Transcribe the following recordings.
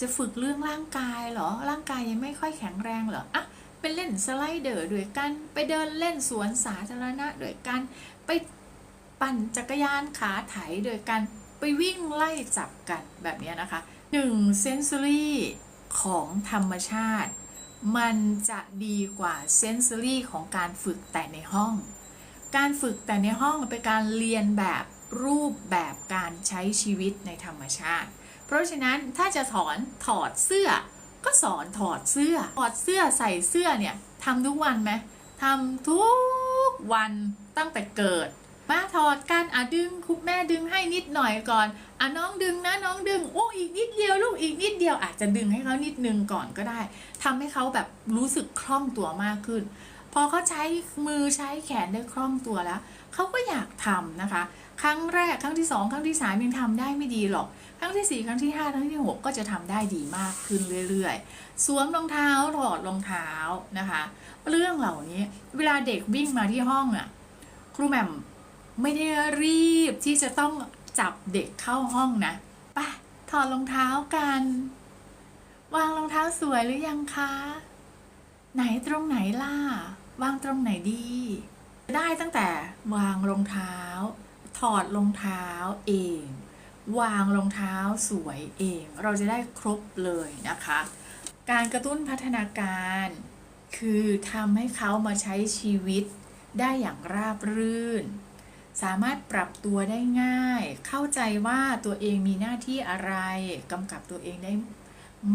จะฝึกเรื่องร่างกายเหรอ ร่างกายยังไม่ค่อยแข็งแรงเหรอ อะ ไปเล่นสไลเดอร์ด้วยกัน ไปเดินเล่นสวนสาธารณะด้วยกัน ไปปั่นจักรยานขาไถด้วยกัน ไปวิ่งไล่จับกันแบบนี้นะคะหนึ่งเซนซอรี่ของธรรมชาติ มันจะดีกว่าเซนซอรี่ของการฝึกแต่ในห้อง การฝึกแต่ในห้องเป็นการเรียนแบบรูปแบบการใช้ชีวิตในธรรมชาติ ราะฉะนั้นถ้าจะถอนถอดเสื้อ ก็สอนถอดเสื้อ ถอดเสื้อใส่เสื้อเนี่ยทำทุกวันไหมทำทุกวันตั้งแต่เกิด มาถอดกันอะดึงคุณแม่ดึงให้นิดหน่อยก่อนอะน้องดึงนะน้องดึงโอ้อีกนิดเดียวลูกอีกนิดเดียวอาจจะดึงให้เขานิดนึงก่อนก็ได้ทำให้เขาแบบรู้สึกคล่องตัวมากขึ้น พอเขาใช้มือใช้แขนได้คล่องตัวแล้วเขาก็อยากทำนะคะ ครั้งแรกครั้งที่สองครั้งที่สามยังทำได้ไม่ดีหรอก รั้งที่สี่ครั้งที่ห้าครั้งที่หกก็จะทำได้ดีมากขึ้นเรื่อยๆ สวมรองเท้าถอดรองเท้านะคะ เรื่องเหล่านี้เวลาเด็กวิ่งมาที่ห้องอะครูแหม่มไม่ได้รีบที่จะต้องจับเด็กเข้าห้องนะไปถอดรองเท้ากัน วางรองเท้าสวยหรือยังคะ ไหนตรงไหนล่ะ วางตรงไหนดี ได้ตั้งแต่วางรองเท้า ถอดรองเท้าเอง วางรองเท้าสวยเอง เราจะได้ครบเลยนะคะ การกระตุ้นพัฒนาการ คือทำให้เขามาใช้ชีวิตได้อย่างราบรื่น สามารถปรับตัวได้ง่าย เข้าใจว่าตัวเองมีหน้าที่อะไรกำกับตัวเองได้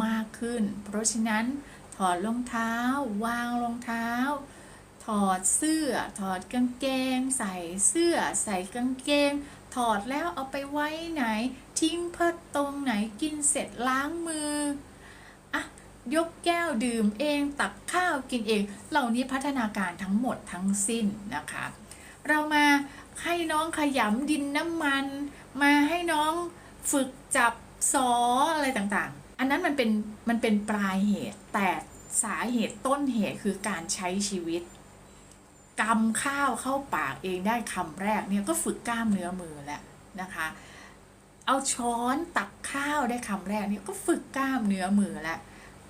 มากขึ้น เพราะฉะนั้นถอดรองเท้า วางรองเท้า อดเสื้อ ถอดกางเกง ใส่เสื้อ ใส่กางเกง ถอดแล้วเอาไปไว้ไหน ทิ้งเพิดตรงไหนกินเสร็จล้างมืออะยกแก้วดื่มเองตักข้าวกินเอง เหล่านี้พัฒนาการทั้งหมดทั้งสิ้นนะคะ เรามาให้น้องขยำดินน้ำมัน มาให้น้องฝึกจับซออะไรต่างๆ อันนั้นมันเป็นมันเป็นปลายเหตุแต่สาเหตุต้นเหตุคือการใช้ชีวิต กำข้าวเข้าปากเองได้คำแรกเนี่ยก็ฝึกกล้ามเนื้อมือแล้วนะคะ เอาช้อนตักข้าวได้คำแรกเนี่ยก็ฝึกกล้ามเนื้อมือแล้ว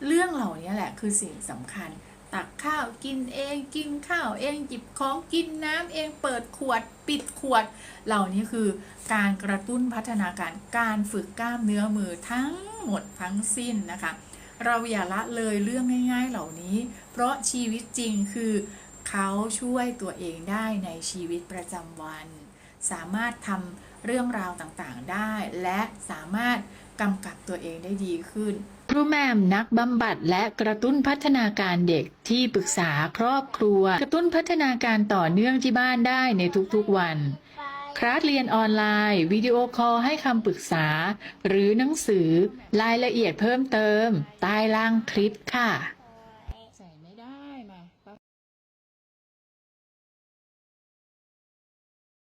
เรื่องเหล่านี้แหละคือสิ่งสำคัญ ตักข้าวกินเอง กินข้าวเองหยิบของกินน้ำเองเปิดขวด ปิดขวด เหล่านี้คือการกระตุ้นพัฒนาการการฝึกกล้ามเนื้อมือทั้งหมดทั้งสิ้นนะคะ เราอย่าละเลยเรื่องง่าย ๆเหล่านี้ เพราะชีวิตจริงคือ เขาช่วยตัวเองได้ในชีวิตประจำวัน สามารถทำเรื่องราวต่างๆได้ และสามารถกำกับตัวเองได้ดีขึ้นครูแม่มนักบำบัดและกระตุ้นพัฒนาการเด็กที่ปรึกษาครอบครัว กระตุ้นพัฒนาการต่อเนื่องที่บ้านได้ในทุกๆวัน คลาสเรียนออนไลน์ วิดีโอคอลให้คำปรึกษา หรือหนังสือรายละเอียดเพิ่มเติม ใต้ล่างคลิปค่ะ